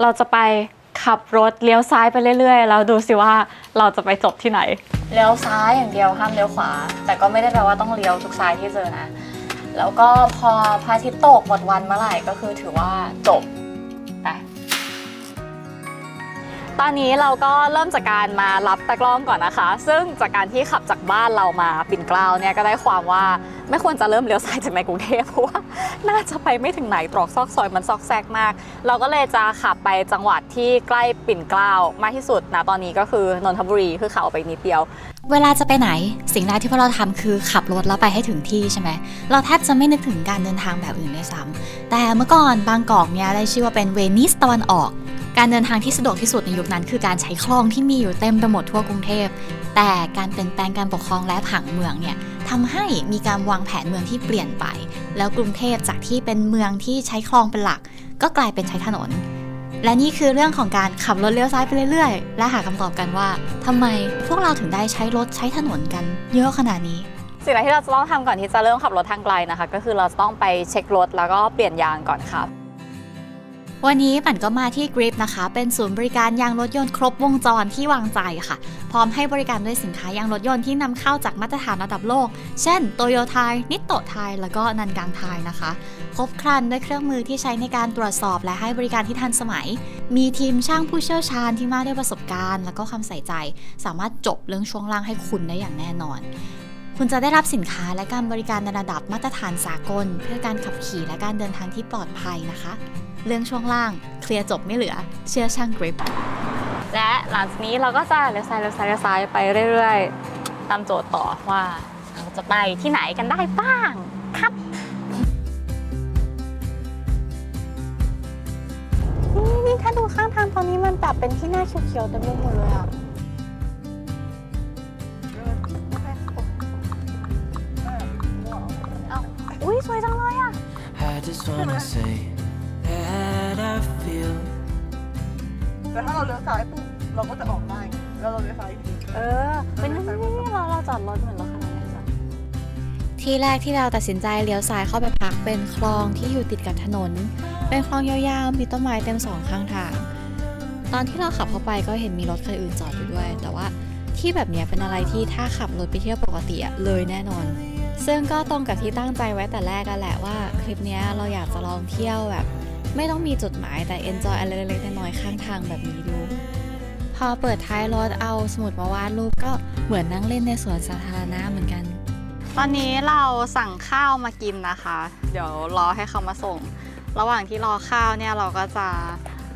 เราจะไปขับรถเลี้ยวซ้ายไปเรื่อยๆ แล้วดูสิว่าเราจะไปจบที่ไหน เลี้ยวซ้ายอย่างเดียวห้ามเลี้ยวขวา แต่ก็ไม่ได้แปลว่าต้องเลี้ยวทุกซ้ายที่เจอนะ แล้วก็พอพระอาทิตย์ตกหมดวันเมื่อไหร่ก็คือถือว่าจบ ตอนนี้เราก็เริ่มจากการมารับตะกล้องก่อนนะคะ ซึ่งจากการที่ขับจากบ้านเรามาปิ่นเกล้าเนี่ยก็ได้ความว่าไม่ควรจะเริ่มเลี้ยวซ้ายจากในกรุงเทพเพราะว่าน่าจะไปไม่ถึงไหนตรอกซอกซอยมันซอกแซกมาก เราก็เลยจะขับไปจังหวัดที่ใกล้ปิ่นเกล้ามากที่สุดนะตอนนี้ก็คือนนทบุรีคือขับออกไปนิดเดียว เวลาจะไปไหนสิ่งแรกที่พวกเราทำคือขับรถแล้วไปให้ถึงที่ใช่ไหมเราแทบจะไม่นึกถึงการเดินทางแบบอื่นด้วยซ้ำแต่เมื่อก่อนบางกอกเนี่ยได้ชื่อว่าเป็นเวนิสตะวันออก การเดินทางที่สะดวกที่สุดในยุคนั้น คือการใช้คลองที่มีอยู่เต็มไปหมดทั่วกรุงเทพ แต่การเปลี่ยนแปลงการปกครองและผังเมืองเนี่ยทำให้มีการวางแผนเมืองที่เปลี่ยนไป แล้วกรุงเทพจากที่เป็นเมืองที่ใช้คลองเป็นหลัก ก็กลายเป็นใช้ถนน และนี่คือเรื่องของการขับรถเลี้ยวซ้ายไปเรื่อยๆ และหาคำตอบกันว่าทำไมพวกเราถึงได้ใช้รถใช้ถนนกัน เยอะขนาดนี้สิ่งแรกที่เราจะต้องทำก่อนที่จะเริ่มขับรถทางไกลนะคะ ก็คือเราจะต้องไปเช็ครถแล้วก็เปลี่ยนยางก่อนครับ วันนี้ปั่นก็มาที่ Grip นะคะ เป็นศูนย์บริการยางรถยนต์ครบวงจรที่วางใจค่ะ พร้อมให้บริการด้วยสินค้ายางรถยนต์ที่นำเข้าจากมาตรฐานระดับโลก เช่นโตโยไทยนิตโตไทยแล้วก็นันกังไทยนะคะ ครบครันด้วยเครื่องมือที่ใช้ในการตรวจสอบและให้บริการที่ทันสมัย มีทีมช่างผู้เชี่ยวชาญที่มากด้วยประสบการณ์ แล้วก็ความใส่ใจ สามารถจบเรื่องช่วงล่างให้คุณได้อย่างแน่นอนคุณจะได้รับสินค้าและการบริการในระดับมาตรฐานสากล เพื่อการขับขี่และการเดินทางที่ปลอดภัยนะคะ เรื่องช่วงล่าง เคลียร์จบไม่เหลือ เชื่อช่าง Grip และหลังจากนี้เราก็จะเลี้ยวซ้ายเลี้ยวซ้ายเลี้ยวซ้ายไปเรื่อยๆ ตามโจทย์ต่อว่าเราจะไปที่ไหนกันได้บ้างครับนี่นี่ถ้าดูข้างทางตอนนี้มันแบบเป็นที่หน้าเขียวๆเต็มไปหมดเลยอะเอาอุ้ยสวยจังเลยอะ I just wanna say that I feel แต่ถ้าเราเลี้ยวซ้ายปุ๊บเราก็จะออกได้ แล้วเราเลี้ยวซ้ายอีกทีเออ เป็นนี่เราเราจอดรถเหมือนรถคันนั้นเลยจ้ะที่แรกที่เราตัดสินใจเลี้ยวซ้ายเข้าไปพักเป็นคลองที่อยู่ติดกับถนน เป็นคลองยาวๆ มีต้นไม้เต็มสองข้างทาง ตอนที่เราขับเข้าไปก็เห็นมีรถคันอื่นจอดอยู่ด้วย แต่ว่าที่แบบเนี้ยเป็นอะไรที่ถ้าขับรถไปเที่ยวปกติอะเลยแน่นอน ซึ่งก็ตรงกับที่ตั้งใจไว้แต่แรกกันแหละว่า คลิปเนี้ยเราอยากจะลองเที่ยวแบบ ไม่ต้องมีจุดหมายแต่ enjoy อะไรเล็กๆน้อยๆข้างทางแบบนี้ดู พอเปิดท้ายรถเอาสมุดมาวาดรูปก็เหมือนนั่งเล่นในสวนสาธารณะเหมือนกัน ตอนนี้เราสั่งข้าวมากินนะคะ เดี๋ยวรอให้เขามาส่ง ระหว่างที่รอข้าวเนี่ยเราก็จะ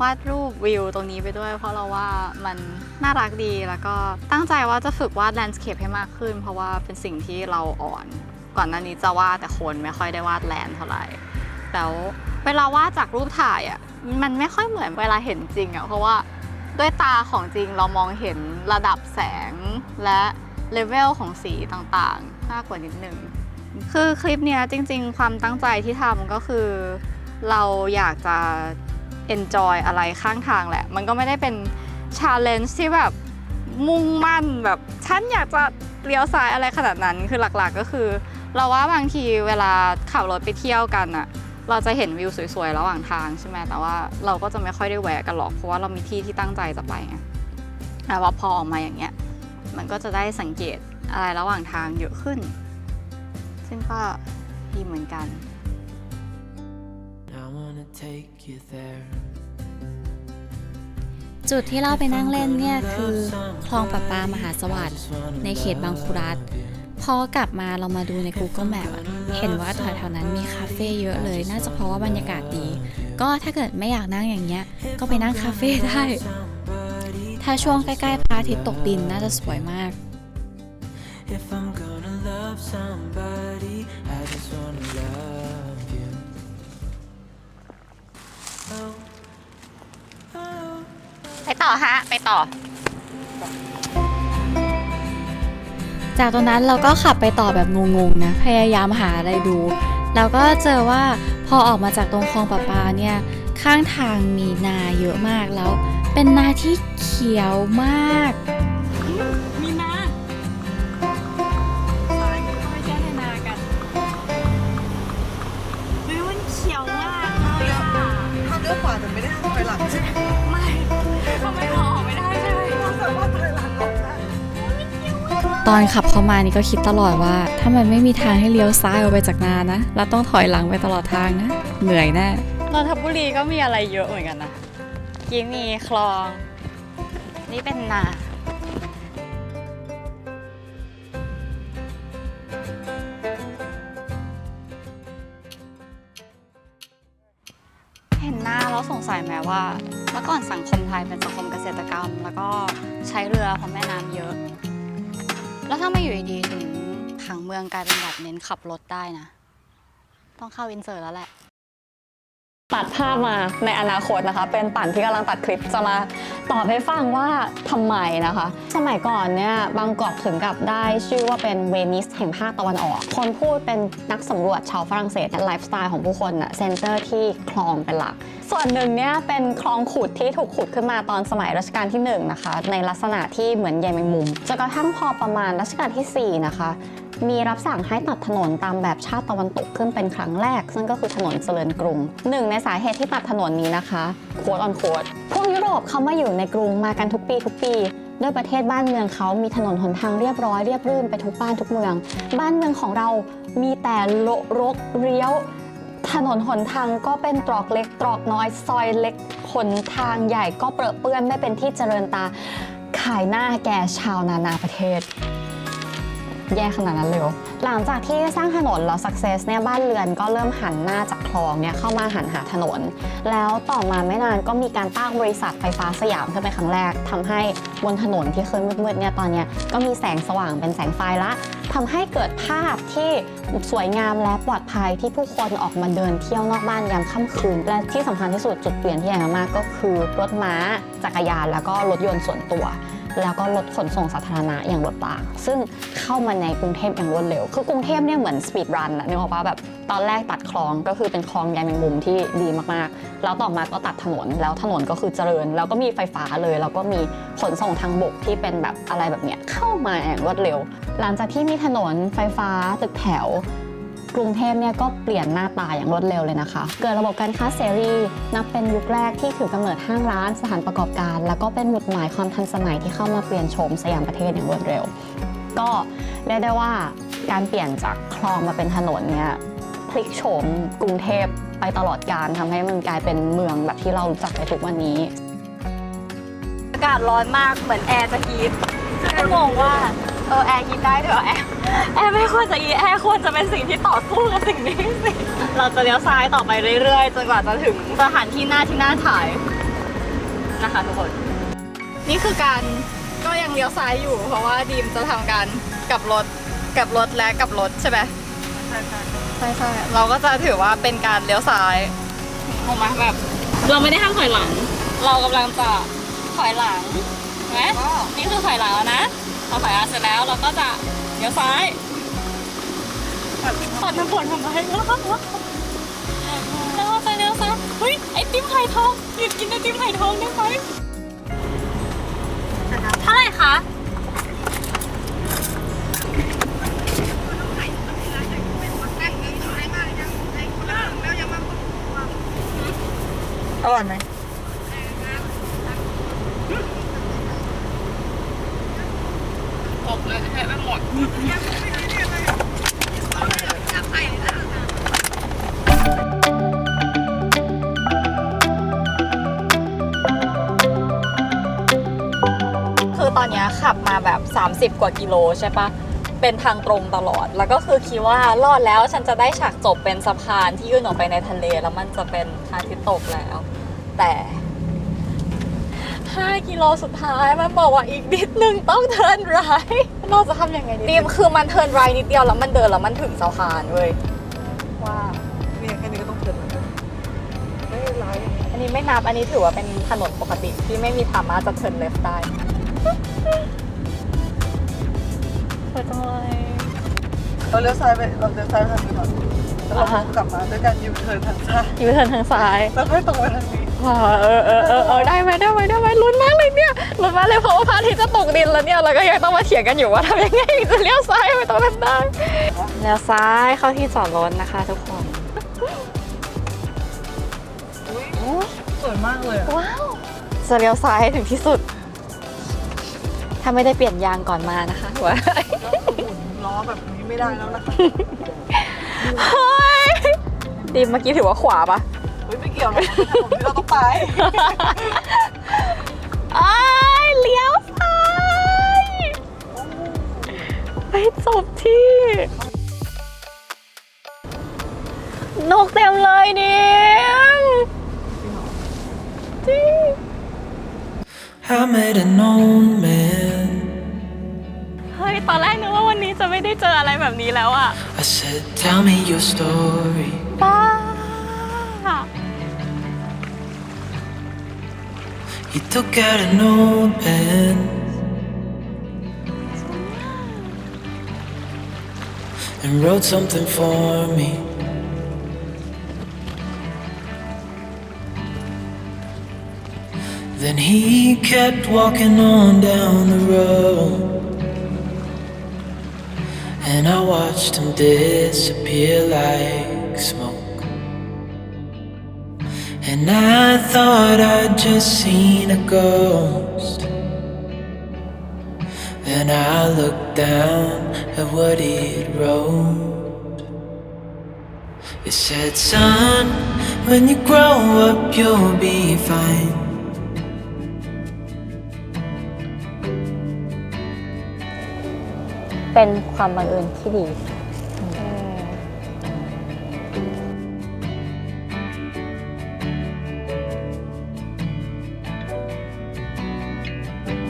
วาดรูปวิวตรงนี้ไปด้วย เพราะเราว่ามันน่ารักดีแล้วก็ตั้งใจว่าจะฝึกวาดแลนด์สเคปให้มากขึ้น เพราะว่าเป็นสิ่งที่เราอ่อน ก่อนหน้านี้จะวาดแต่คนไม่ค่อยได้วาดแลนด์เท่าไหร่แล้ว เวลาวาดจากรูปถ่ายอะมันไม่ค่อยเหมือนเวลาเห็นจริงอะเพราะว่าด้วยตาของจริงเรามองเห็นระดับแสงและเลเวลของสีต่างๆ มากกว่านิดนึง คือคลิปเนี้ยจริง ๆ ความตั้งใจที่ทำก็คือ เราอยากจะ enjoy อะไรข้างทางแหละ มันก็ไม่ได้เป็น challenge ที่แบบมุ่งมั่นแบบฉันอยากจะเลี้ยวซ้ายอะไรขนาดนั้นคือหลักๆก็คือ เราว่าบางทีเวลาขับรถไปเที่ยวกันอะ เราจะเห็นวิวสวยๆ ระหว่างทางใช่ไหมแต่ว่าเราก็จะไม่ค่อยได้แวะกันหรอก เพราะว่าเรามีที่ที่ตั้งใจจะไปไงแต่ว่าพอออกมาอย่างเงี้ย มันก็จะได้สังเกตอะไรระหว่างทางเยอะขึ้น ซึ่งก็ดีเหมือนกัน I wanna take you there จุดที่เราไปนั่งเล่นเนี่ยคือ คลองประปามหาสวัสดิ์ในเขตบางคุรัฐ พอกลับมาเรามาดูใน Google Map อะเห็นว่าแถวๆนั้นมีคาเฟ่เยอะเลย น่าจะเพราะว่าบรรยากาศดี ก็ถ้าเกิดไม่อยากนั่งอย่างเงี้ย ก็ไปนั่งคาเฟ่ได้ ถ้าช่วงใกล้ๆพระอาทิตย์ตกดินน่าจะสวยมาก If I'm gonna love somebody I just wanna love you oh, oh. ไปต่อฮะ ไปต่อ จากตรงนั้นเราก็ขับไปต่อแบบงงๆนะ พยายามหาอะไรดูแล้วก็เจอว่าพอออกมาจากตรงคลองประปาเนี่ย ข้างทางมีนาเยอะมากแล้ว เป็นนาที่เขียวมาก ตอนขับเข้ามานี่ก็คิดตลอดว่า ถ้ามันไม่มีทางให้เลี้ยวซ้ายออกไปจากนานะแล้วต้องถอยหลังไปตลอดทางนะเหนื่อยแน่นนทบุรีก็มีอะไรเยอะเหมือนกันนะกี้มีคลอง นี่เป็นนาเห็นหน้าแล้วสงสัยไหมว่า เมื่อก่อนสังคมไทยเป็นสังคมเกษตรกรรม แล้วก็ใช้เรือเพราะแม่น้ำเยอะ แล้วถ้าไม่อยู่ดีๆถึงผังเมืองกลายเป็นแบบเน้นขับรถได้นะ ต้องเข้าอินเสิร์ตแล้วแหละ ตัดภาพมาในอนาคตนะคะ เป็นปั่นที่กำลังตัดคลิปจะมา ตอบให้ฟังว่าทำไมนะคะ สมัยก่อนเนี่ยบางกอกถึงกับได้ชื่อว่าเป็นเวนิสแห่งภาคตะวันออก คนพูดเป็นนักสำรวจชาวฝรั่งเศสไลฟ์สไตล์ของผู้คนอะเซนเตอร์ที่คลองเป็นหลัก ส่วนหนึ่งเนี่ยเป็นคลองขุดที่ถูกขุดขึ้นมาตอนสมัยรัชกาลที่หนึ่งนะคะในลักษณะที่เหมือนใยแมงมุมจนกระทั่งพอประมาณรัชกาลที่สี่นะคะ มีรับสั่งให้ตัดถนนตามแบบชาติตะวันตกขึ้นเป็นครั้งแรก ซึ่งก็คือถนนเจริญกรุงหนึ่งในสาเหตุที่ตัดถนนนี้นะคะโค้ดออนโค้ดพวกยุโรปเขามาอยู่ในกรุงมากันทุกปีทุกปีด้วยประเทศบ้านเมืองเขามีถนนหนทางเรียบร้อยเรียบรื่นไปทุกบ้านทุกเมือง บ้านเมืองของเรามีแต่โละรกเลี้ยว ถนนหนทางก็เป็นตรอกเล็กตรอกน้อยซอยเล็กหนทางใหญ่ก็เปรอะเปื้อนไม่เป็นที่เจริญตา ขายหน้าแก่ชาวนานาประเทศ แย่ขนาดนั้นเลยหลังจากที่สร้างถนนแล้ว success เนี่ยบ้านเรือนก็เริ่มหันหน้าจากคลองเนี่ยเข้ามาหันหาถนน แล้วต่อมาไม่นานก็มีการตั้งบริษัทไฟฟ้าสยามขึ้นเป็นครั้งแรกทำให้บนถนนที่เคยมืดๆเนี่ยตอนนี้ก็มีแสงสว่างเป็นแสงไฟละทำให้เกิดภาพที่สวยงามและปลอดภัยที่ผู้คนออกมาเดินเที่ยวนอกบ้านยามค่ำคืน และที่สำคัญที่สุดจุดเปลี่ยนที่ใหญ่มากก็คือรถม้าจักรยานแล้วก็รถยนต์ส่วนตัว แล้วก็รถขนส่งสาธารณะอย่างรถราง ซึ่งเข้ามาในกรุงเทพอย่างรวดเร็ว คือกรุงเทพเนี่ยเหมือนสปีดรันอะนึกออกปะแบบตอนแรกตัดคลองก็คือเป็นคลองใยแมงมุมที่ดีมากๆ แล้วต่อมาก็ตัดถนนแล้วถนนก็คือเจริญ แล้วก็มีไฟฟ้าเลย แล้วก็มีขนส่งทางบกที่เป็นแบบอะไรแบบเนี้ยเข้ามาอย่างรวดเร็ว หลังจากที่มีถนนไฟฟ้าตึกแถว กรุงเทพเนี่ยก็เปลี่ยนหน้าตาอย่างรวดเร็วเลยนะคะ เกิดระบบการค้าเสรีนับเป็นยุคแรกที่ถือกำเนิดห้างร้านสถานประกอบการ แล้วก็เป็นหมุดหมายความทันสมัยที่เข้ามาเปลี่ยนโฉมสยามประเทศอย่างรวดเร็ว ก็เรียกได้ว่าการเปลี่ยนจากคลองมาเป็นถนนเนี่ยพลิกโฉมกรุงเทพไปตลอดการทำให้มันกลายเป็นเมืองแบบที่เรารู้จักในทุกวันนี้ อากาศร้อนมากเหมือนแอร์จะฮีทก็งงว่าเออแอร์ฮีทได้ด้วยเหรอแอร์ แอร์ไม่ควรจะฮีทแอร์ควรจะเป็นสิ่งที่ต่อสู้กับสิ่งนี้สิเราจะเลี้ยวซ้ายต่อไปเรื่อยๆจนกว่าจะถึงสถานที่หน้าที่น่าถ่ายนะคะทุกคน นี่คือการก็ยังเลี้ยวซ้ายอยู่ เพราะว่าดีมจะทำการกลับรถกลับรถและกลับรถใช่ไหมใช่ใช่ใช่ใช่เราก็จะถือว่าเป็นการเลี้ยวซ้ายออกมาแบบ เราไม่ได้ห้ามถอยหลัง เรากำลังจะถอยหลังเห็นไหมนี่คือถอยหลังแล้วนะพอถอยหลังเสร็จแล้วเราก็จะ เลี้ยวซ้ายปัดน้ำฝนทำไมแล้วเราจะเลี้ยวซ้ายเฮ้ยไอติมไข่ทองหยุดกินไอติมไข่ทองได้ไหมเท่าไหร่คะ อตอนเนี้ยขับมาแบบ 30 กว่ากิโลใช่ปะเป็นทางตรงตลอด แล้วก็คือคิดว่ารอดแล้วฉันจะได้ฉากจบเป็นสะพานที่ยื่นออกไปในทะเล แล้วมันจะเป็นทางที่ตกแล้ว แต่ 5 กิโลสุดท้ายมันบอกว่าอีกนิดนึงต้องเทิร์นไรท์เราจะทำยังไงดีดีมคือมันเทิร์นไรท์นิดเดียวแล้วมันเดินแล้วมันถึงสะพานเว้ยว่าเนี่ยแค่นี้ก็ต้องเทิร์นแล้วไม่เป็นไรอันนี้ไม่นับอันนี้ถือว่าเป็นถนนปกติที่ไม่มีสามารถจะเทิร์นเลฟได้ สวยจังเลยเราเลี้ยวซ้ายไปเราเลี้ยวซ้ายไปทางนี้ก่อนแล้วเราอ่าฮะกลับมาด้วยการยูเทิร์นทางซ้ายอยู่เทิร์นทางซ้ายแล้วค่อยตรงไปทางนี้ว้าเออเออเออเออได้ไหมได้ไหมได้ไหมลุ้นมากเลยเนี่ยลุ้นมากเลยเพราะว่าพระอาทิตย์จะตกดินแล้วเนี่ยเราก็ยังต้องมาเถียงกันอยู่ว่าทำยังไงถึงจะเลี้ยวซ้ายไปตรงนั้นได้เลี้ยวซ้ายเข้าที่จอดรถนะคะทุกคนสวยมากเลยอะว้าวจะเลี้ยวซ้ายให้ถึงที่สุด ถ้าไม่ได้เปลี่ยนยางก่อนมานะคะว่าแล้วคือหมุนล้อแบบนี้ไม่ได้แล้วนะคะเฮ้ยดีมเมื่อกี้ถือว่าขวาปะเฮ้ยไม่เกี่ยวนะถนนที่เราต้องไปไอ้ายเลี้ยวซ้ายไปจบที่ นกเต็มเลยดิมจริง I met an old man. เฮ้ย ตอนแรกนึกว่าวันนี้จะไม่ได้เจออะไรแบบนี้แล้วอะ I said, Tell me your story. ป้า He took out an old pen and wrote something for me. Then he kept walking on down the road, and I watched him disappear like smoke. And I thought I'd just seen a ghost. Then I looked down at what he'd wrote. It said, Son, when you grow up, you'll be fine. เป็นความบังเอิญที่ดี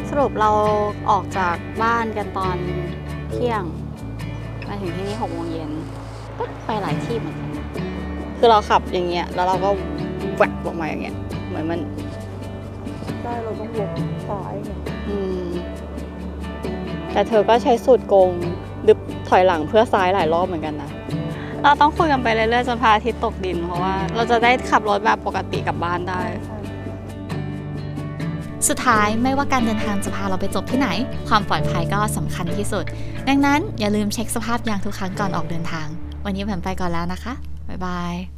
สรุปเราออกจากบ้านกันตอนเที่ยง มาถึงที่นี่หกโมงเย็น ก็ไปหลายที่เหมือนกันนะคือเราขับอย่างเงี้ย แล้วเราก็แหวกลงมาอย่างเงี้ย เหมือนมันใช่เราต้องวกซ้ายไงอืม แต่เธอก็ใช้สูตรโกงดึบถอยหลังเพื่อซ้ายหลายรอบเหมือนกันนะ เราต้องคุยกันไปเรื่อยๆจนพระอาทิตย์ตกดินเพราะว่า เราจะได้ขับรถแบบปกติกลับบ้านได้ สุดท้ายไม่ว่าการเดินทางจะพาเราไปจบที่ไหน ความปลอดภัยก็สำคัญที่สุด ดังนั้นอย่าลืมเช็คสภาพยางทุกครั้งก่อนออกเดินทาง วันนี้แผมไปก่อนแล้วนะคะ บ๊ายบาย